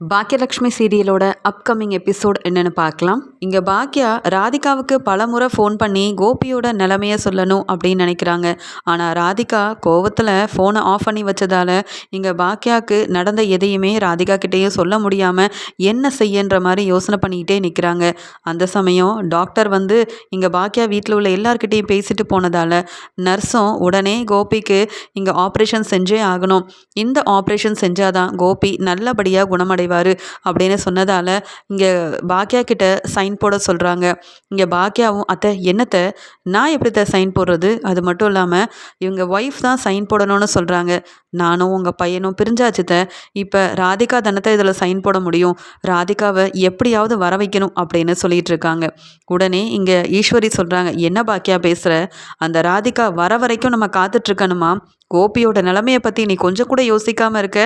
Bhagyalakshmi சீரியலோட upcoming episode என்னென்னு பார்க்கலாம். இங்கே பாக்கியா ராதிகாவுக்கு பல முறை ஃபோன் பண்ணி கோபியோட நிலமையை சொல்லணும் அப்படின்னு நினைக்கிறாங்க. ஆனால் ராதிகா கோவத்தில் ஃபோனை ஆஃப் பண்ணி வச்சதால இங்கே பாக்கியாவுக்கு நடந்த எதையுமே ராதிகா கிட்டேயும் சொல்ல முடியாமல் என்ன செய்யன்ற மாதிரி யோசனை பண்ணிக்கிட்டே நிற்கிறாங்க அந்த சமயம் டாக்டர் வந்து இங்கே பாக்கியா வீட்டில் உள்ள எல்லார்கிட்டேயும் பேசிட்டு போனதால் நர்ஸும் உடனே கோபிக்கு இங்கே ஆப்ரேஷன் செஞ்சே ஆகணும். இந்த ஆப்ரேஷன் செஞ்சாதான் கோபி நல்லபடியாக குணமடை செய்வார் அப்படின்னு சொன்னதால் இங்கே பாக்கியா கிட்ட சைன் போட சொல்கிறாங்க இங்கே பாக்கியாவும் அத்தை என்னத்தை? நான் எப்படித்த சைன் போடுறது? அது மட்டும் இல்லாமல் இவங்க ஒய்ஃப் தான் சைன் போடணும்னு சொல்கிறாங்க நானும் உங்கள் பையனும் பிரிஞ்சாச்சுத்த இப்போ ராதிகா தனத்தை இதில் சைன் போட முடியும்? ராதிகாவை எப்படியாவது வர வைக்கணும் அப்படின்னு சொல்லிட்டு இருக்காங்க. உடனே இங்கே ஈஸ்வரி சொல்கிறாங்க என்ன பாக்கியா பேசுகிற அந்த ராதிகா வர வரைக்கும் நம்ம காத்துட்ருக்கணுமா கோபியோட நிலமையை பற்றி நீ கொஞ்சம் கூட யோசிக்காமல் இருக்க.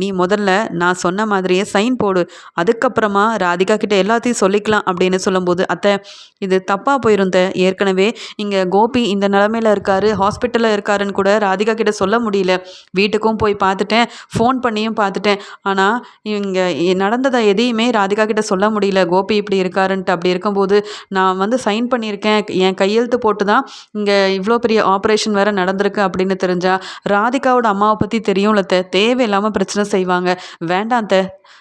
நீ முதல்ல நான் சொன்ன மாதிரியே சைன் போடு. அதுக்கப்புறமா ராதிகா கிட்ட எல்லாத்தையும் சொல்லிக்கலாம் அப்படின்னு சொல்லும்போது அத்தை இது தப்பாக போயிருந்த ஏற்கனவே இங்கே கோபி இந்த நிலமையில இருக்காரு ஹாஸ்பிட்டலில் இருக்காருன்னு கூட ராதிகா கிட்ட சொல்ல முடியல. வீட்டுக்கும் போய் பார்த்துட்டேன் ஃபோன் பண்ணியும் பார்த்துட்டேன். ஆனால் இங்கே நடந்ததை எதையுமே ராதிகா கிட்ட சொல்ல முடியல. கோபி இப்படி இருக்காருன்ட்டு அப்படி இருக்கும்போது நான் வந்து சைன் பண்ணியிருக்கேன். என் கையெழுத்து போட்டு தான் இங்கே இவ்வளோ பெரிய ஆப்ரேஷன் வேறு நடந்திருக்கு அப்படின்னு தெரிஞ்சால் ராதிகாவோட அம்மாவை பற்றி தெரியும்ல தேவையில்லாமல் பிரச்சனை செய்வாங்க. வேண்டாம் த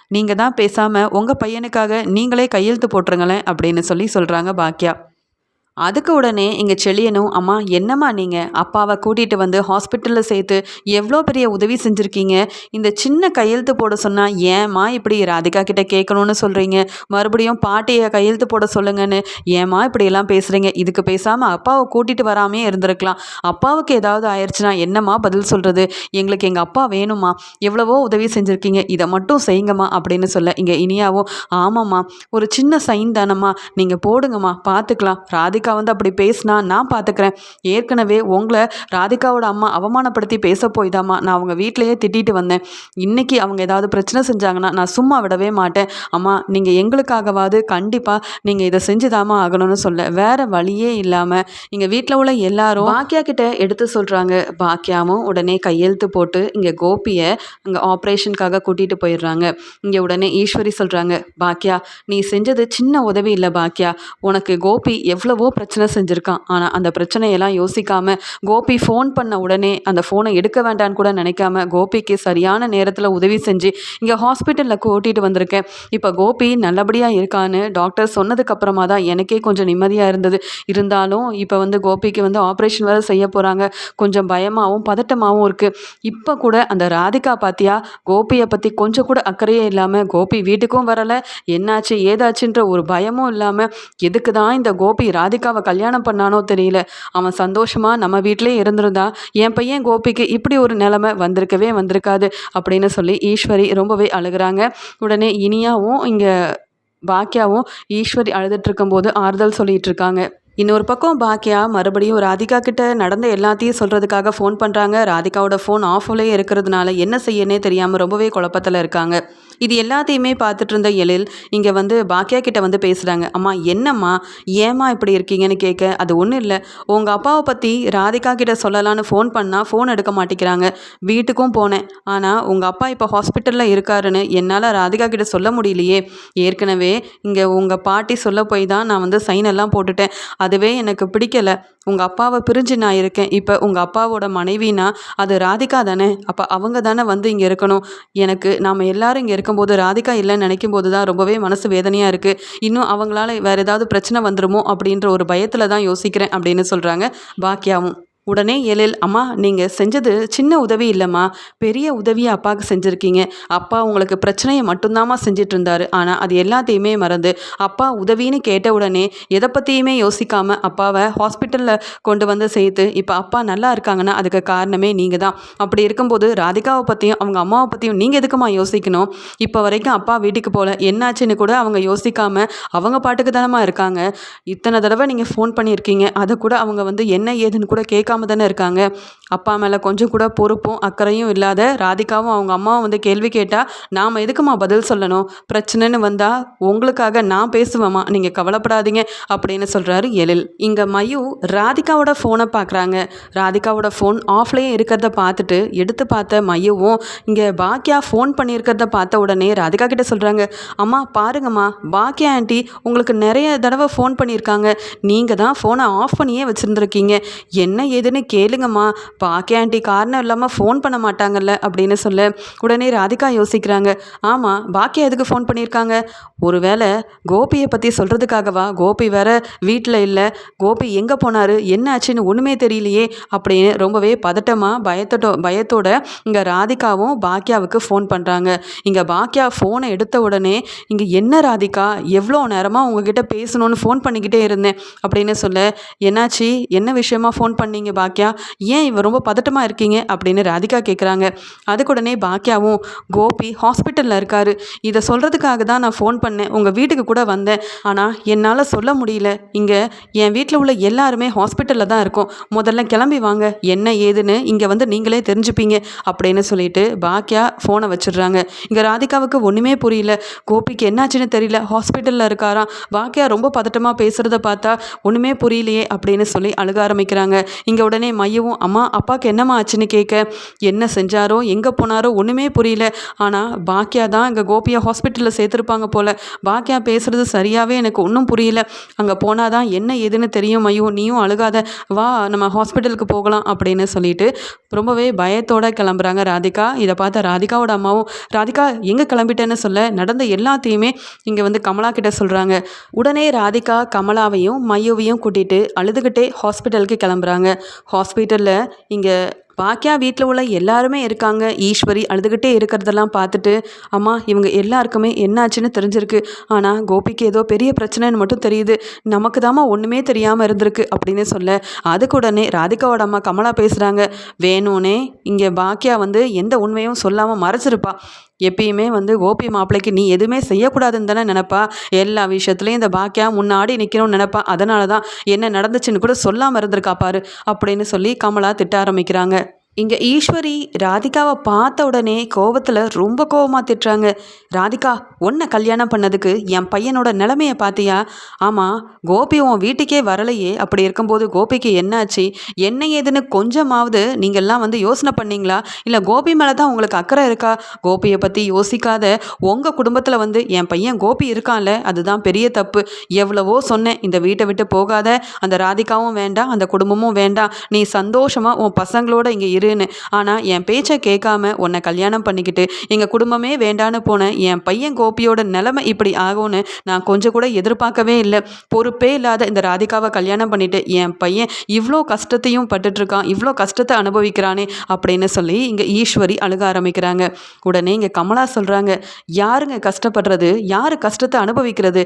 நீங்கள் தான் பேசாமல் உங்கள் பையனுக்காக நீங்களே கையெழுத்து போட்டுருங்களேன் அப்படின்னு சொல்லி சொல்கிறாங்க பாக்கியா அதுக்கு உடனே இங்கே செழியனும் அம்மா என்னம்மா நீங்கள் அப்பாவை கூட்டிகிட்டு வந்து ஹாஸ்பிட்டலில் சேர்த்து எவ்வளோ பெரிய உதவி செஞ்சுருக்கீங்க? இந்த சின்ன கையெழுத்து போட சொன்னால் ஏம்மா இப்படி ராதிகா கிட்டே கேட்கணும்னு சொல்கிறீங்க மறுபடியும் பாட்டியை கையெழுத்து போட சொல்லுங்கன்னு ஏம்மா இப்படியெல்லாம் பேசுகிறீங்க இதுக்கு பேசாமல் அப்பாவை கூட்டிகிட்டு வராமே இருந்திருக்கலாம். அப்பாவுக்கு ஏதாவது ஆயிடுச்சுன்னா என்னம்மா பதில் சொல்கிறது எங்களுக்கு எங்கள் அப்பா வேணுமா எவ்வளவோ உதவி செஞ்சுருக்கீங்க. இதை மட்டும் செய்யுங்கம்மா அப்படின்னு சொல்ல இங்கே இனியாவும் ஆமாம்மா ஒரு சின்ன சைன் தானம்மா. நீங்கள் போடுங்கம்மா. பார்த்துக்கலாம் ராதிகா ராதிகா வந்து அப்படி பேசினா நான் பார்த்துக்கிறேன் ஏற்கனவே உங்களை ராதிகாவோட அம்மா அவமானப்படுத்தி பேச போய்தாம்மா. நான் அவங்க வீட்டிலையே திட்டிட்டு வந்தேன். இன்றைக்கி அவங்க ஏதாவது பிரச்சனை செஞ்சாங்கன்னா நான் சும்மா விடவே மாட்டேன். அம்மா நீங்கள் எங்களுக்காகவாது கண்டிப்பாக நீங்கள் இதை செஞ்சுதாம்மா ஆகணும்னு சொல்ல. வேறு வழியே இல்லாமல் இங்கே வீட்டில் உள்ள எல்லாரும் பாக்கியா கிட்ட எடுத்து சொல்கிறாங்க பாக்கியாவும் உடனே கையெழுத்து போட்டு இங்கே கோபியை அங்கே ஆப்ரேஷனுக்காக கூட்டிகிட்டு போயிடுறாங்க. இங்கே உடனே ஈஸ்வரி சொல்கிறாங்க பாக்கியா நீ செஞ்சது சின்ன உதவி இல்லை பாக்கியா உனக்கு கோபி எவ்வளவோ பிரச்சனை செஞ்சுருக்கான். ஆனால் அந்த பிரச்சனையெல்லாம் யோசிக்காமல் கோபி ஃபோன் பண்ண உடனே அந்த ஃபோனை எடுக்க வேண்டான்னு கூட நினைக்காம கோபிக்கு சரியான நேரத்தில் உதவி செஞ்சு இங்கே ஹாஸ்பிட்டலில் கூட்டிகிட்டு வந்திருக்கேன். இப்போ கோபி நல்லபடியாக இருக்கான்னு டாக்டர் சொன்னதுக்கப்புறமா தான் எனக்கே கொஞ்சம் நிம்மதியாக இருந்தது. இருந்தாலும் இப்போ வந்து கோபிக்கு வந்து ஆப்ரேஷன் வேறு செய்ய போகிறாங்க கொஞ்சம் பயமாகவும் பதட்டமாகவும் இருக்குது இப்போ கூட அந்த ராதிகா பாத்தியா கோபியை பற்றி கொஞ்சம் கூட அக்கறையே இல்லாமல் கோபி வீட்டுக்கும் வரலை. என்னாச்சு ஏதாச்சுன்ற ஒரு பயமும் இல்லாமல் எதுக்கு தான் இந்த கோபி ராதிகா ராதிகாவை கல்யாணம் பண்ணானோ தெரியல. அவன் சந்தோஷமாக நம்ம வீட்டிலே இருந்திருந்தா என் பையன் கோபிக்கு இப்படி ஒரு நிலமை வந்திருக்கவே வந்திருக்காது அப்படின்னு சொல்லி ஈஸ்வரி ரொம்பவே அழுகிறாங்க. உடனே இனியாவும் இங்கே பாக்கியாவும் ஈஸ்வரி அழுதுட்டு இருக்கும்போது ஆறுதல் சொல்லிட்டு இருக்காங்க. இன்னொரு பக்கம் பாக்கியா மறுபடியும் ராதிகா கிட்ட நடந்த எல்லாத்தையும் சொல்கிறதுக்காக ஃபோன் பண்ணுறாங்க ராதிகாவோட ஃபோன் ஆஃப்லேயே இருக்கிறதுனால என்ன செய்யனே தெரியாமல் ரொம்பவே குழப்பத்தில் இருக்காங்க. இது எல்லாத்தையுமே பார்த்துட்டு இருந்த எழில் இங்கே வந்து பாக்கியா கிட்ட வந்து பேசுகிறாங்க அம்மா என்னம்மா? ஏம்மா இப்படி இருக்கீங்கன்னு கேட்க அது ஒன்றும் இல்லை. உங்கள் அப்பாவை பற்றி ராதிகா கிட்ட சொல்லலான்னு ஃபோன் பண்ணால் ஃபோன் எடுக்க மாட்டேங்கிறாங்க வீட்டுக்கும் போனேன். ஆனால் உங்கள் அப்பா இப்போ ஹாஸ்பிட்டலில் இருக்காருன்னு என்னால் ராதிகா கிட்ட சொல்ல முடியலையே. ஏற்கனவே இங்கே உங்கள் பாட்டி சொல்ல போய் தான் நான் வந்து சைன் எல்லாம் போட்டுட்டேன். அதுவே எனக்கு பிடிக்கலை. உங்கள் அப்பாவை பிரிஞ்சு நான் இருக்கேன். இப்போ உங்கள் அப்பாவோட மனைவினா அது ராதிகா தானே? அப்போ அவங்க தானே வந்து இங்கே இருக்கணும். எனக்கு நாம் எல்லாரும் இங்கே இருக்கும்போது ராதிகா இல்லைன்னு நினைக்கும் போது தான் ரொம்பவே மனசு வேதனையாக இருக்குது இன்னும் அவங்களால வேறு ஏதாவது பிரச்சனை வந்துருமோ? அப்படின்ற ஒரு பயத்தில் தான் யோசிக்கிறேன் அப்படின்னு சொல்கிறாங்க பாக்கியாவும் உடனே எழில் அம்மா நீங்கள் செஞ்சது சின்ன உதவி இல்லைம்மா. பெரிய உதவியை அப்பாவுக்கு செஞ்சுருக்கீங்க. அப்பா உங்களுக்கு பிரச்சனையை மட்டும்தாம்மா செஞ்சிட்டு இருந்தார் ஆனால் அது எல்லாத்தையுமே மறந்து அப்பா உதவின்னு கேட்ட உடனே எதை பற்றியுமே யோசிக்காமல் அப்பாவை ஹாஸ்பிட்டலில் கொண்டு வந்து சேர்த்து இப்போ அப்பா நல்லா இருக்காங்கன்னா அதுக்கு காரணமே நீங்கள் தான். அப்படி இருக்கும்போது ராதிகாவை பற்றியும் அவங்க அம்மாவை பற்றியும் நீங்கள் எதுக்குமா யோசிக்கணும்? இப்போ வரைக்கும் அப்பா வீட்டுக்கு போகல என்னாச்சுன்னு கூட அவங்க யோசிக்காமல் அவங்க பாட்டுக்கு தானம்மா இருக்காங்க. இத்தனை தடவை நீங்கள் ஃபோன் பண்ணியிருக்கீங்க. அதை கூட அவங்க வந்து என்ன ஏதுன்னு கூட கேட்காம கண்டுக்காம தானே இருக்காங்க. அப்பா மேலே கொஞ்சம் கூட பொறுப்பும் அக்கறையும் இல்லாத ராதிகாவும் அவங்க அம்மாவும் வந்து கேள்வி கேட்டால் நாம் எதுக்குமா பதில் சொல்லணும்? பிரச்சனைன்னு வந்தால் உங்களுக்காக நான் பேசுவேம்மா. நீங்கள் கவலைப்படாதீங்க அப்படின்னு சொல்கிறாரு எழில். இங்கே மயு ராதிகாவோட ஃபோனை பார்க்குறாங்க ராதிகாவோட ஃபோன் ஆஃப்லேயே இருக்கிறத பார்த்துட்டு எடுத்து பார்த்த மையவும் இங்கே பாக்கியா ஃபோன் பண்ணியிருக்கிறத பார்த்த உடனே ராதிகா கிட்ட சொல்கிறாங்க அம்மா பாருங்கம்மா பாக்கியா ஆண்டி உங்களுக்கு நிறைய தடவை ஃபோன் பண்ணியிருக்காங்க. நீங்கள் தான் ஃபோனை ஆஃப் பண்ணியே வச்சுருந்துருக்கீங்க. என்ன ஏதுன்னு கேளுங்கம்மா. பாக்கே ஆண்டி காரணம் இல்லாமல் ஃபோன் பண்ண மாட்டாங்கல்ல அப்படின்னு சொல்ல உடனே ராதிகா யோசிக்கிறாங்க. ஆமாம் பாக்கியா எதுக்கு ஃபோன் பண்ணியிருக்காங்க? ஒருவேளை கோபியை பற்றி சொல்கிறதுக்காகவா கோபி வேற வீட்டில் இல்லை. கோபி எங்கே போனார்? என்ன ஆச்சுன்னு ஒன்றுமே தெரியலையே அப்படின்னு ரொம்பவே பதட்டமாக பயத்தோட பயத்தோட இங்கே ராதிகாவும் பாக்கியாவுக்கு ஃபோன் பண்ணுறாங்க இங்கே பாக்கியா ஃபோனை எடுத்த உடனே இங்கே என்ன ராதிகா? எவ்வளோ நேரமாக உங்ககிட்ட பேசணும்னு ஃபோன் பண்ணிக்கிட்டே இருந்தேன். அப்படின்னு சொல்ல என்னாச்சு? என்ன விஷயமா ஃபோன் பண்ணீங்க? பாக்கியா ஏன் இவ ரொம்ப பதட்டமாக இருக்கீங்க? அப்படின்னு ராதிகா கேட்குறாங்க அதுக்கு உடனே பாக்கியாவும் கோபி ஹாஸ்பிட்டலில் இருக்காரு. இதை சொல்கிறதுக்காக தான் நான் ஃபோன் பண்ணேன். உங்கள் வீட்டுக்கு கூட வந்தேன். ஆனால் என்னால் சொல்ல முடியல. இங்கே என் வீட்டில் உள்ள எல்லாருமே ஹாஸ்பிட்டலில் தான் இருக்கோம். முதல்ல கிளம்பி வாங்க. என்ன ஏதுன்னு இங்கே வந்து நீங்களே தெரிஞ்சுப்பீங்க அப்படின்னு சொல்லிட்டு பாக்கியா ஃபோனை வச்சிடுறாங்க. இங்கே ராதிகாவுக்கு ஒன்றுமே புரியல. கோபிக்கு என்னாச்சுன்னு தெரியல. ஹாஸ்பிட்டலில் இருக்காராம். பாக்கியா ரொம்ப பதட்டமாக பேசுகிறத பார்த்தா ஒன்றுமே புரியலையே அப்படின்னு சொல்லி அழுக ஆரம்பிக்கிறாங்க. இங்கே உடனே மையவும் அம்மா அப்பாவுக்கு என்னம்மா ஆச்சுன்னு கேட்க என்ன செஞ்சாரோ எங்கே போனாரோ ஒன்றுமே புரியல. ஆனால் பாக்கியா தான் இங்கே கோபியை ஹாஸ்பிட்டலில் சேர்த்துருப்பாங்க போல். பாக்கியா பேசுகிறது சரியாகவே எனக்கு ஒன்றும் புரியல. அங்கே போனால் தான் என்ன ஏதுன்னு தெரியும் மையோ நீயும் அழுகாத. வா நம்ம ஹாஸ்பிட்டலுக்கு போகலாம் அப்படின்னு சொல்லிட்டு ரொம்பவே பயத்தோட கிளம்புறாங்க ராதிகா. இதை பார்த்த ராதிகாவோட அம்மாவும் ராதிகா எங்கே கிளம்பிட்டேன்னு சொல்ல நடந்த எல்லாத்தையுமே இங்கே வந்து கமலா கிட்ட சொல்கிறாங்க உடனே ராதிகா கமலாவையும் மையோவையும் கூட்டிகிட்டு அழுதுகிட்டே ஹாஸ்பிட்டலுக்கு கிளம்புறாங்க. ஹாஸ்பிட்டலில் இங்கே பாக்கியா வீட்டில் உள்ள எல்லாருமே இருக்காங்க. ஈஸ்வரி அழுதுகிட்டே இருக்கிறதெல்லாம் பார்த்துட்டு அம்மா இவங்க எல்லாருக்குமே என்னாச்சுன்னு தெரிஞ்சிருக்கு. ஆனால் கோபிக்கு ஏதோ பெரிய பிரச்சனைன்னு மட்டும் தெரியுது. நமக்கு தாம்மா ஒன்றுமே தெரியாமல் இருந்திருக்கு அப்படின்னு சொல்ல அதுக்கு உடனே ராதிகாவோட அம்மா கமலா பேசுகிறாங்க வேணும்னே இங்கே பாக்கியா வந்து எந்த உண்மையும் சொல்லாமல் மறைச்சிருப்பா. எப்பயுமே வந்து கோபி மாப்பிள்ளைக்கு நீ எதுவுமே செய்யக்கூடாதுன்னு தானே நினப்பா? எல்லா விஷயத்துலையும் இந்த பாக்கியா முன்னாடி நிற்கணும்னு நினப்பா? அதனால தான் என்ன நடந்துச்சுன்னு கூட சொல்லாமல் இருந்திருக்கா பாரு அப்படின்னு சொல்லி கமலா திட்ட ஆரம்பிக்கிறாங்க. இங்கே ஈஸ்வரி ராதிகாவை பார்த்த உடனே கோவத்தில் ரொம்ப கோவமாக திட்டுறாங்க. ராதிகா உன்னை கல்யாணம் பண்ணதுக்கு என் பையனோட நிலமையை பார்த்தியா ஆமாம் கோபி உன் வீட்டுக்கே வரலையே. அப்படி இருக்கும்போது கோபிக்கு என்னாச்சு? என்ன ஏதுன்னு கொஞ்சமாவது நீங்கள்லாம் வந்து யோசனை பண்ணீங்களா? இல்லை கோபி மேலே தான் உங்களுக்கு அக்கறை இருக்கா? கோபியை பற்றி யோசிக்காத. உங்கள் குடும்பத்தில் வந்து என் பையன் கோபி இருக்கான்ல அதுதான் பெரிய தப்பு. எவ்வளவோ சொன்னேன் இந்த வீட்டை விட்டு போகாத. அந்த ராதிகாவும் வேண்டாம் அந்த குடும்பமும் வேண்டாம். நீ சந்தோஷமாக உன் பசங்களோட இங்கே இரு. இருன்னு ஆனால் என் பேச்சை கேட்காம உன்னை கல்யாணம் பண்ணிக்கிட்டு எங்கள் குடும்பமே வேண்டான்னு போனேன் என் பையன் கோபியோட நிலைமை இப்படி ஆகும்னு நான் கொஞ்சம் கூட எதிர்பார்க்கவே இல்லை. பொறுப்பே இல்லாத இந்த ராதிகாவை கல்யாணம் பண்ணிட்டு என் பையன் இவ்வளோ கஷ்டத்தையும் பட்டுட்ருக்கான் இவ்வளோ கஷ்டத்தை அனுபவிக்கிறானே அப்படின்னு சொல்லி இங்கே ஈஸ்வரி அழுக ஆரம்பிக்கிறாங்க. உடனே இங்கே கமலா சொல்கிறாங்க யாருங்க கஷ்டப்படுறது? யார் கஷ்டத்தை அனுபவிக்கிறது?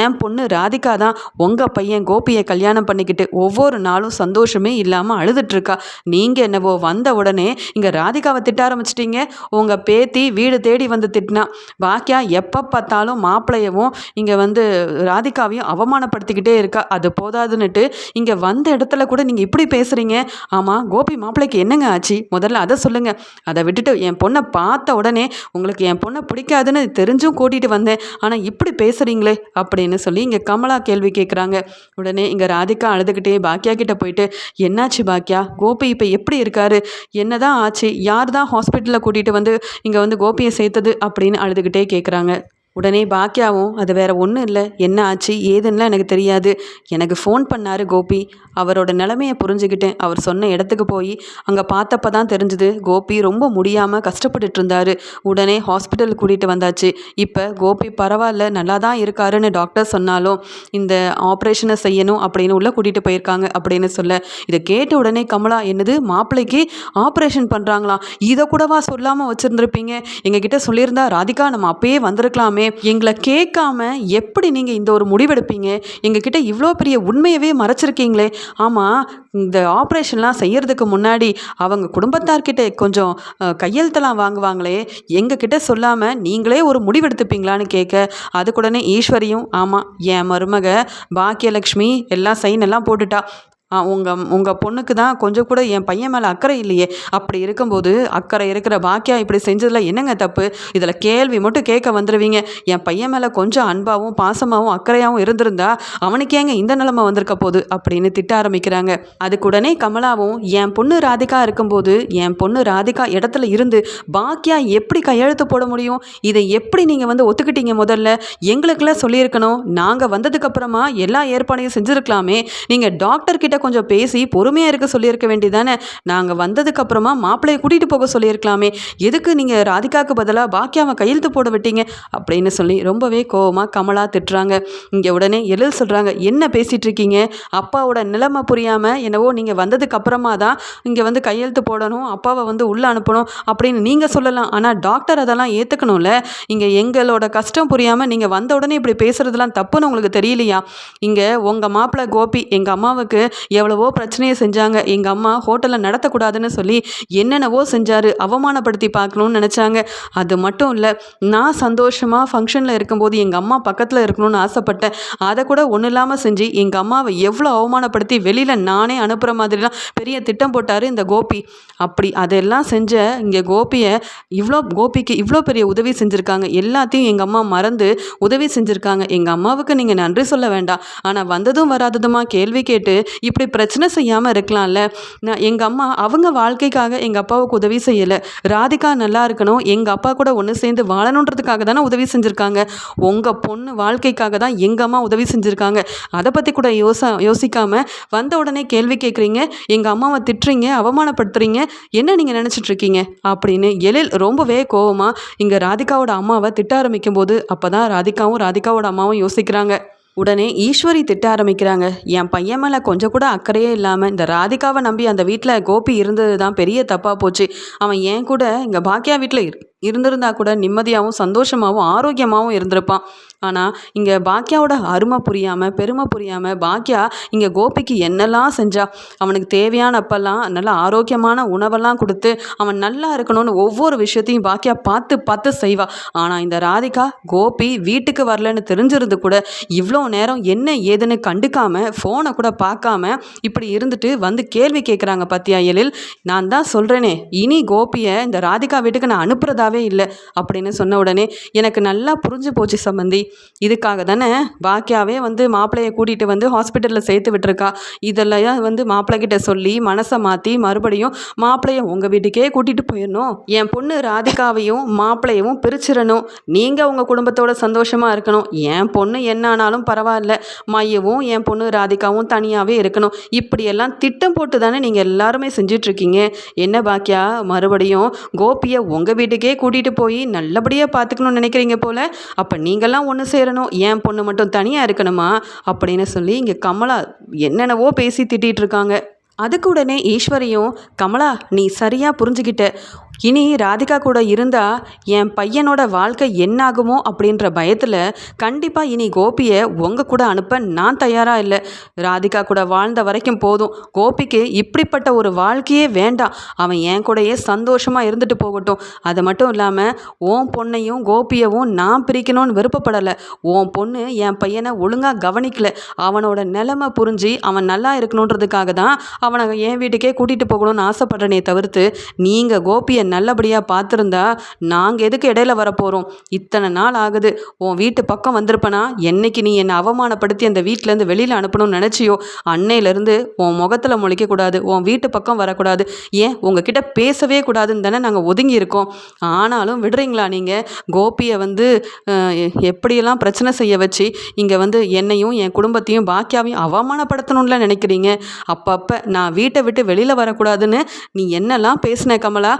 என் பொண்ணு ராதிகா தான் உங்கள் பையன் கோபியை கல்யாணம் பண்ணிக்கிட்டு ஒவ்வொரு நாளும் சந்தோஷமே இல்லாமல் அழுதுட்ருக்கா. நீங்கள் என்னவோ வந்து வந்த உடனே இங்கே ராதிகாவை திட்ட ஆரம்பிச்சிட்டிங்க. உங்கள் பேத்தி வீடு தேடி வந்து திட்டினா. பாக்கியா எப்போ பார்த்தாலும் மாப்பிள்ளையவும் இங்கே வந்து ராதிகாவையும் அவமானப்படுத்திக்கிட்டே இருக்கா. அது போதாதுன்னுட்டு இங்கே வந்த இடத்துல கூட நீங்கள் இப்படி பேசுகிறீங்க ஆமாம் கோபி மாப்பிள்ளைக்கு என்னங்க ஆச்சு? முதல்ல அதை சொல்லுங்கள் அதை விட்டுட்டு என் பொண்ணை பார்த்த உடனே உங்களுக்கு என் பொண்ணை பிடிக்காதுன்னு தெரிஞ்சும் கூட்டிகிட்டு வந்தேன். ஆனால் இப்படி பேசுகிறீங்களே அப்படின்னு சொல்லி இங்கே கமலா கேள்வி கேட்குறாங்க உடனே இங்கே ராதிகா அழுதுகிட்டே பாக்கியா கிட்ட போயிட்டு என்னாச்சு பாக்கியா? கோபி இப்போ எப்படி இருக்காரு? என்ன தான் ஆச்சு யார் தான் ஹாஸ்பிட்டலில் கூட்டிகிட்டு வந்து இங்கே வந்து கோபியை சேர்த்தது அப்படின்னு அழுதுகிட்டே கேட்குறாங்க உடனே பாக்கியாவும் அது வேற ஒன்றும் இல்லை. என்ன ஆச்சு? ஏதுன்னெலாம் எனக்கு தெரியாது. எனக்கு ஃபோன் பண்ணார் கோபி. அவரோட நிலமையை புரிஞ்சுக்கிட்டேன். அவர் சொன்ன இடத்துக்கு போய் அங்கே பார்த்தப்ப தான் தெரிஞ்சுது கோபி ரொம்ப முடியாமல் கஷ்டப்பட்டுட்டு இருந்தார். உடனே ஹாஸ்பிட்டல் கூட்டிகிட்டு வந்தாச்சு. இப்போ கோபி பரவாயில்ல நல்லா தான் இருக்காருன்னு டாக்டர் சொன்னாலும் இந்த ஆப்ரேஷனை செய்யணும் அப்படின்னு உள்ளே கூட்டிகிட்டு போயிருக்காங்க அப்படின்னு சொல்ல. இதை கேட்ட உடனே கமலா என்னது? மாப்பிள்ளைக்கு ஆப்ரேஷன் பண்ணுறாங்களாம் இதை கூடவா சொல்லாமல் வச்சுருந்துருப்பீங்க? எங்ககிட்ட சொல்லியிருந்தா ராதிகா நம்ம அப்பயே வந்திருக்கலாமே. எல்லாமே எங்களை கேட்காம எப்படி நீங்கள் இந்த ஒரு முடிவெடுப்பீங்க? எங்ககிட்ட இவ்வளோ பெரிய உண்மையவே மறைச்சிருக்கீங்களே. ஆமாம் இந்த ஆப்ரேஷன்லாம் செய்கிறதுக்கு முன்னாடி அவங்க குடும்பத்தார்கிட்ட கொஞ்சம் கையெழுத்தெல்லாம் வாங்குவாங்களே. எங்ககிட்ட சொல்லாமல் நீங்களே ஒரு முடிவெடுத்துப்பீங்களான்னு கேட்க அதுக்குடனே ஈஸ்வரியும் ஆமாம் என் மருமக பாக்கியலக்ஷ்மி எல்லாம் சைன் எல்லாம் போட்டுட்டா. உங்கள் உங்கள் பொண்ணுக்கு தான் கொஞ்சம் கூட என் பையன் மேலே அக்கறை இல்லையே. அப்படி இருக்கும்போது அக்கறை இருக்கிற பாக்கியா இப்படி செஞ்சதில் என்னங்க தப்பு? இதில் கேள்வி மட்டும் கேட்க வந்துடுவீங்க என் பையன் மேலே கொஞ்சம் அன்பாகவும் பாசமாகவும் அக்கறையாகவும் இருந்திருந்தா அவனுக்கு ஏங்க இந்த நிலைமை வந்திருக்க போது அப்படின்னு திட்ட ஆரம்பிக்கிறாங்க. அதுக்கு உடனே கமலாவும் என் பொண்ணு ராதிகா இருக்கும்போது என் பொண்ணு ராதிகா இடத்துல இருந்து பாக்கியா எப்படி கையெழுத்து போட முடியும்? இதை எப்படி நீங்கள் வந்து ஒத்துக்கிட்டீங்க முதல்ல? எங்களுக்கெல்லாம் சொல்லியிருக்கணும். நாங்கள் வந்ததுக்கப்புறமா எல்லா ஏற்பாடையும் செஞ்சுருக்கலாமே. நீங்கள் டாக்டர் கிட்ட கொஞ்சம் பேசி பொறுமையாக இருக்க சொல்லியிருக்க வேண்டியதானே நாங்கள் வந்ததுக்கப்புறமா மாப்பிள்ளையை கூட்டிகிட்டு போக சொல்லியிருக்கலாமே. எதுக்கு நீங்கள் ராதிகாவுக்கு பதிலாக பாக்கியாவை கையெழுத்து போட விட்டீங்க? அப்படின்னு சொல்லி ரொம்பவே கோவமாக கமலா திட்டுறாங்க. இங்கே உடனே எழில் சொல்கிறாங்க என்ன பேசிகிட்டு இருக்கீங்க? அப்பாவோட நிலைமை புரியாமல் என்னவோ நீங்கள் வந்ததுக்கு அப்புறமா தான் இங்கே வந்து கையெழுத்து போடணும் அப்பாவை வந்து உள்ளே அனுப்பணும் அப்படின்னு நீங்கள் சொல்லலாம். ஆனால் டாக்டர் அதெல்லாம் ஏற்றுக்கணும்ல இங்கே எங்களோட கஷ்டம் புரியாமல் நீங்கள் வந்த உடனே இப்படி பேசுகிறதுலாம் தப்புன்னு உங்களுக்கு தெரியலையா? இங்கே உங்கள் மாப்பிள்ளை கோபி எங்கள் அம்மாவுக்கு எவ்வளவோ பிரச்சனையை செஞ்சாங்க. எங்கள் அம்மா ஹோட்டலில் நடத்தக்கூடாதுன்னு சொல்லி என்னென்னவோ செஞ்சார். அவமானப்படுத்தி பார்க்கணும்னு நினச்சாங்க. அது மட்டும் இல்லை நான் சந்தோஷமாக ஃபங்க்ஷனில் இருக்கும்போது எங்கள் அம்மா பக்கத்தில் இருக்கணும்னு ஆசைப்பட்டேன். அதை கூட ஒன்றும் இல்லாமல் செஞ்சு எங்கள் அம்மாவை எவ்வளோ அவமானப்படுத்தி வெளியில் நானே அனுப்புகிற மாதிரிலாம் பெரிய திட்டம் போட்டார் இந்த கோபி. அப்படி அதெல்லாம் செஞ்ச இங்கே கோபியை இவ்வளோ கோபிக்கு இவ்வளோ பெரிய உதவி செஞ்சுருக்காங்க. எல்லாத்தையும் எங்கள் அம்மா மறந்து உதவி செஞ்சுருக்காங்க. எங்கள் அம்மாவுக்கு நீங்கள் நன்றி சொல்ல வேண்டாம். ஆனால் வந்ததும் வராததுமா கேள்வி கேட்டு இப்படி பிரச்சனை செய்யாமல் இருக்கலாம்ல? நான் எங்கள் அம்மா அவங்க வாழ்க்கைக்காக எங்கள் அப்பாவுக்கு உதவி செய்யலை. ராதிகா நல்லா இருக்கணும். எங்கள் அப்பா கூட ஒன்று சேர்ந்து வாழணுன்றதுக்காக தானே உதவி செஞ்சுருக்காங்க. உங்கள் பொண்ணு வாழ்க்கைக்காக தான் எங்கள் அம்மா உதவி செஞ்சுருக்காங்க. அதை பற்றி கூட யோச யோசிக்காமல் வந்த உடனே கேள்வி கேட்குறீங்க எங்கள் அம்மாவை திட்டுறீங்க அவமானப்படுத்துறீங்க. என்ன நீங்கள் நினச்சிட்ருக்கீங்க? அப்படின்னு எழில் ரொம்பவே கோவமாக இங்கே ராதிகாவோட அம்மாவை திட்ட ஆரம்பிக்கும் போது அப்போ தான் ராதிகாவும் ராதிகாவோட அம்மாவும் யோசிக்கிறாங்க. உடனே ஈஸ்வரி திட்ட ஆரம்பிக்கிறாங்க. என் பையன் மேலே கொஞ்சம் கூட அக்கறையே இல்லாமல் இந்த ராதிகாவை நம்பி அந்த வீட்டில் கோபி இருந்தது தான் பெரிய தப்பாக போச்சு. அவன் ஏன் கூட இங்கே பாக்கியா வீட்டில் இருந்திருந்தா கூட நிம்மதியாகவும் சந்தோஷமாகவும் ஆரோக்கியமாகவும் இருந்திருப்பான். ஆனால் இங்கே பாக்கியாவோட அருமை புரியாமல் பெருமை புரியாமல் பாக்கியா இங்கே கோபிக்கு என்னெல்லாம் செஞ்சா? அவனுக்கு தேவையான அப்பெல்லாம் நல்ல ஆரோக்கியமான உணவெல்லாம் கொடுத்து அவன் நல்லா இருக்கணும்னு ஒவ்வொரு விஷயத்தையும் பாக்கியா பார்த்து பார்த்து செய்வா. ஆனால் இந்த ராதிகா கோபி வீட்டுக்கு வரலன்னு தெரிஞ்சிருந்து கூட இவ்வளோ நேரம் என்ன ஏதுன்னு கண்டுக்காமல் ஃபோனை கூட பார்க்காம இப்படி இருந்துட்டு வந்து கேள்வி கேட்குறாங்க பத்தியா எழில்? நான் தான் சொல்கிறேனே இனி கோபியை இந்த ராதிகா வீட்டுக்கு நான் அனுப்புறதா நல்லாவே இல்லை அப்படின்னு சொன்ன உடனே எனக்கு நல்லா புரிஞ்சு போச்சு சம்பந்தி. இதுக்காக தானே பாக்கியாவே வந்து மாப்பிள்ளையை கூட்டிகிட்டு வந்து ஹாஸ்பிட்டலில் சேர்த்து விட்டுருக்கா. இதெல்லாம் வந்து மாப்பிள்ளைகிட்ட சொல்லி மனசை மாற்றி மறுபடியும் மாப்பிள்ளைய உங்கள் வீட்டுக்கே கூட்டிகிட்டு போயிடணும். என் பொண்ணு ராதிகாவையும் மாப்பிள்ளையவும் பிரிச்சிடணும். நீங்கள் உங்கள் குடும்பத்தோட சந்தோஷமாக இருக்கணும். என் பொண்ணு என்ன ஆனாலும் பரவாயில்ல. மையவும் என் பொண்ணு ராதிகாவும் தனியாகவே இருக்கணும். இப்படியெல்லாம் திட்டம் போட்டு தானே நீங்கள் எல்லாருமே செஞ்சிட்ருக்கீங்க என்ன பாக்கியா மறுபடியும் கோபியை உங்கள் வீட்டுக்கே கூட்டிகிட்டு போய் நல்லபடியாக பார்த்துக்கணும்னு நினைக்கிறீங்க போல். அப்போ நீங்கள்லாம் ஒன்று சேரணும். ஏன் பொண்ணு மட்டும் தனியாக இருக்கணுமா? அப்படின்னு சொல்லி இங்கே கமலா என்னென்னவோ பேசி திட்டிகிட்டு இருக்காங்க. அதுக்கு உடனே ஈஸ்வரியும் கமலா நீ சரியாக புரிஞ்சுக்கிட்ட. இனி ராதிகா கூட இருந்தால் என் பையனோட வாழ்க்கை என்னாகுமோ அப்படின்ற பயத்தில் கண்டிப்பாக இனி கோபியை உங்கள் கூட அனுப்ப நான் தயாராக இல்லை. ராதிகா கூட வாழ்ந்த வரைக்கும் போதும். கோபிக்கு இப்படிப்பட்ட ஒரு வாழ்க்கையே வேண்டாம். அவன் என் கூடயே சந்தோஷமாக இருந்துட்டு போகட்டும். அது மட்டும் இல்லாமல் ஓன் பொண்ணையும் கோபியவும் நான் பிரிக்கணும்னு விருப்பப்படலை. ஓன் பொண்ணு என் பையனை ஒழுங்காக கவனிக்கலை. அவனோட நிலைமை புரிஞ்சு அவன் நல்லா இருக்கணுன்றதுக்காக தான் அவனை என் வீட்டுக்கே கூட்டிகிட்டு போகணும்னு ஆசைப்படுறனே தவிர்த்து நீங்கள் கோபியை நல்லபடியாக பார்த்துருந்தா நாங்கள் எதுக்கு இடையில வரப்போகிறோம் இத்தனை நாள் ஆகுது. உன் வீட்டு பக்கம் வந்திருப்பனா? என்னைக்கு நீ என்னை அவமானப்படுத்தி அந்த வீட்டிலேருந்து வெளியில் அனுப்பணும்னு நினச்சியோ? அன்னையிலேருந்து உன் முகத்தில் முழிக்கக்கூடாது. உன் வீட்டு பக்கம் வரக்கூடாது. ஏன்? உங்ககிட்ட பேசவே கூடாதுன்னு தானே நாங்கள் ஒதுங்கி இருக்கோம். ஆனாலும் விடுறீங்களா நீங்கள் கோபியை வந்து எப்படியெல்லாம் பிரச்சனை செய்ய வச்சு இங்கே வந்து என்னையும் என் குடும்பத்தையும் பாக்கியாவையும் அவமானப்படுத்தணும்ல நினைக்கிறீங்க? அப்பப்போ நான் வீட்டை விட்டு வெளியில் வரக்கூடாதுன்னு நீ என்னெல்லாம் பேசின கமலா?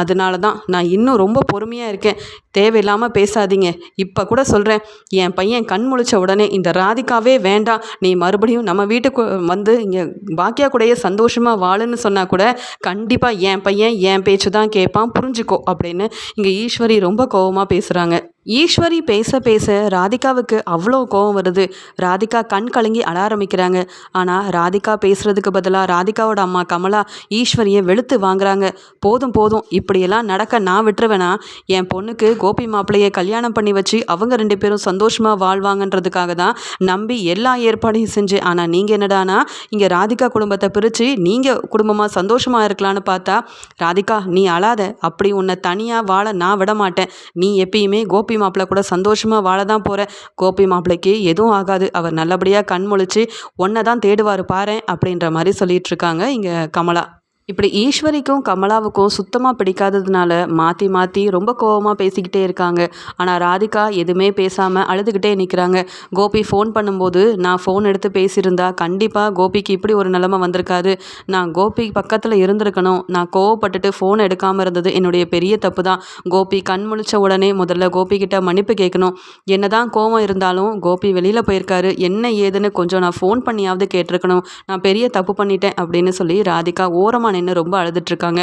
அதனால தான் நான் இன்னும் ரொம்ப பொறுமையாக இருக்கேன். தேவையில்லாமல் பேசாதீங்க. இப்போ கூட சொல்கிறேன் என் பையன் கண் முழிச்ச உடனே இந்த ராதிகாவே வேண்டாம். நீ மறுபடியும் நம்ம வீட்டுக்கு வந்து இங்கே பாக்கியா கூடயே சந்தோஷமாக வாழுன்னு சொன்னால் கூட கண்டிப்பாக என் பையன் என் பேச்சு தான் கேட்பான். புரிஞ்சுக்கோ அப்படின்னு இங்கே ஈஸ்வரி ரொம்ப கோபமாக பேசுகிறாங்க ஈஸ்வரி பேச பேச ராதிகாவுக்கு அவ்வளோ கோவம் வருது. ராதிகா கண் கலங்கி அழ ஆரம்பிக்கிறாங்க. ஆனால் ராதிகா பேசுகிறதுக்கு பதிலாக ராதிகாவோட அம்மா கமலா ஈஸ்வரியை வெளுத்து வாங்குறாங்க. போதும் போதும். இப்படியெல்லாம் நடக்க நான் விட்டுருவேனா? என் பொண்ணுக்கு கோபி மாப்பிள்ளையை கல்யாணம் பண்ணி வச்சு அவங்க ரெண்டு பேரும் சந்தோஷமாக வாழ்வாங்கன்றதுக்காக தான் நம்பி எல்லா ஏற்பாடையும் செஞ்சு ஆனால் நீங்கள் என்னடானா? இங்கே ராதிகா குடும்பத்தை பிரித்து நீங்கள் குடும்பமாக சந்தோஷமாக இருக்கலான்னு பார்த்தா ராதிகா நீ அழாத. அப்படி உன்னை தனியாக வாழ நான் விட மாட்டேன் நீ எப்பயுமே கோபி மாப்பிள்ளை கூட சந்தோஷமாக வாழ தான் போகிறேன் கோபி மாப்பிள்ளைக்கு எதுவும் ஆகாது. அவர் நல்லபடியாக கண் முழிச்சு ஒன்றை தான் தேடுவார் பாரு அப்படின்ற மாதிரி சொல்லிட்டு இருக்காங்க இங்கே கமலா. இப்படி ஈஸ்வரிக்கும் கமலாவுக்கும் சுத்தமாக பிடிக்காததுனால மாற்றி மாற்றி ரொம்ப கோபமாக பேசிக்கிட்டே இருக்காங்க. ஆனால் ராதிகா எதுவுமே பேசாமல் அழுதுகிட்டே நிற்கிறாங்க கோபி ஃபோன் பண்ணும்போது நான் ஃபோன் எடுத்து பேசியிருந்தா கண்டிப்பாக கோபிக்கு இப்படி ஒரு நிலமை வந்திருக்காது. நான் கோபி பக்கத்தில் இருந்திருக்கணும். நான் கோவப்பட்டுட்டு ஃபோன் எடுக்காமல் இருந்தது என்னுடைய பெரிய தப்பு தான் கோபி கண் முழிச்ச உடனே முதல்ல கோபி கிட்ட மன்னிப்பு கேட்கணும். என்ன தான் கோவம் இருந்தாலும் கோபி வெளியில் போயிருக்காரு. என்ன ஏதுன்னு கொஞ்சம் நான் ஃபோன் பண்ணியாவது கேட்டிருக்கணும். நான் பெரிய தப்பு பண்ணிட்டேன் அப்படின்னு சொல்லி ராதிகா ஓரமாக நின்று ரொம்ப அழுதுட்ருக்காங்க.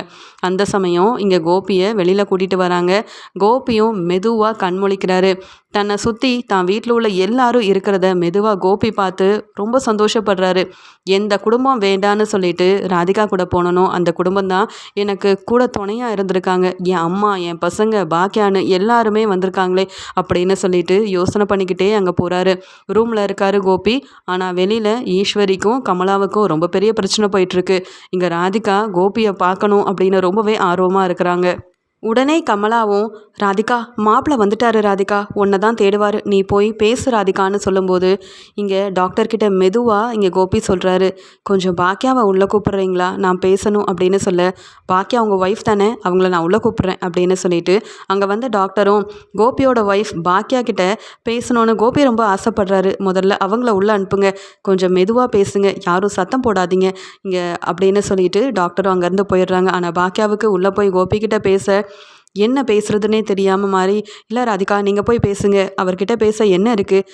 அந்த சமயம் இங்கே கோபியை வெளியில் கூட்டிகிட்டு வராங்க. கோபியும் மெதுவாக கண்மொழிக்கிறாரு தன்னை சுற்றி தான் வீட்டில் உள்ள எல்லாரும் இருக்கிறத மெதுவாக கோபி பார்த்து ரொம்ப சந்தோஷப்படுறாரு. எந்த குடும்பம் வேண்டான்னு சொல்லிட்டு ராதிகா கூட போனனும். அந்த குடும்பம் தான் எனக்கு கூட துணையாக இருந்திருக்காங்க. என் அம்மா என் பசங்க பாக்கியான்னு எல்லாருமே வந்திருக்காங்களே அப்படின்னு சொல்லிட்டு யோசனை பண்ணிக்கிட்டே அங்கே போகிறாரு ரூமில் இருக்காரு கோபி. ஆனால் வெளியில் ஈஸ்வரிக்கும் கமலாவுக்கும் ரொம்ப பெரிய பிரச்சனை போயிட்டுருக்கு இங்கே ராதிகா கோபியை பார்க்கணும் அப்படின்னு ரொம்பவே ஆர்வமாக இருக்கிறாங்க. உடனே கமலாவும் ராதிகா மாப்பிள்ளை வந்துட்டாரு ராதிகா. உன்னை தான் தேடுவார். நீ போய் பேசு ராதிகான்னு சொல்லும்போது இங்கே டாக்டர்கிட்ட மெதுவாக இங்கே கோபி சொல்கிறாரு கொஞ்சம் பாக்கியாவை உள்ளே கூப்பிட்றீங்களா? நான் பேசணும் அப்படின்னு சொல்ல பாக்கியா அவங்க ஒய்ஃப் தானே? அவங்கள நான் உள்ளே கூப்பிட்றேன் அப்படின்னு சொல்லிட்டு அங்கே வந்த டாக்டரும் கோபியோட ஒய்ஃப் பாக்கியா கிட்ட பேசணும்னு கோபி ரொம்ப ஆசைப்படுறாரு. முதல்ல அவங்கள உள்ளே அனுப்புங்க. கொஞ்சம் மெதுவாக பேசுங்க. யாரும் சத்தம் போடாதீங்க. இங்கே அப்படின்னு சொல்லிட்டு டாக்டரும் அங்கேருந்து போயிடுறாங்க. ஆனால் பாக்கியாவுக்கு உள்ளே போய் கோபிக்கிட்ட பேச என்ன பேசுகிறதுனே தெரியாமல் மாதிரி இல்லை ராதிகா நீங்கள் போய் பேசுங்க. அவர்கிட்ட பேச என்ன இருக்குது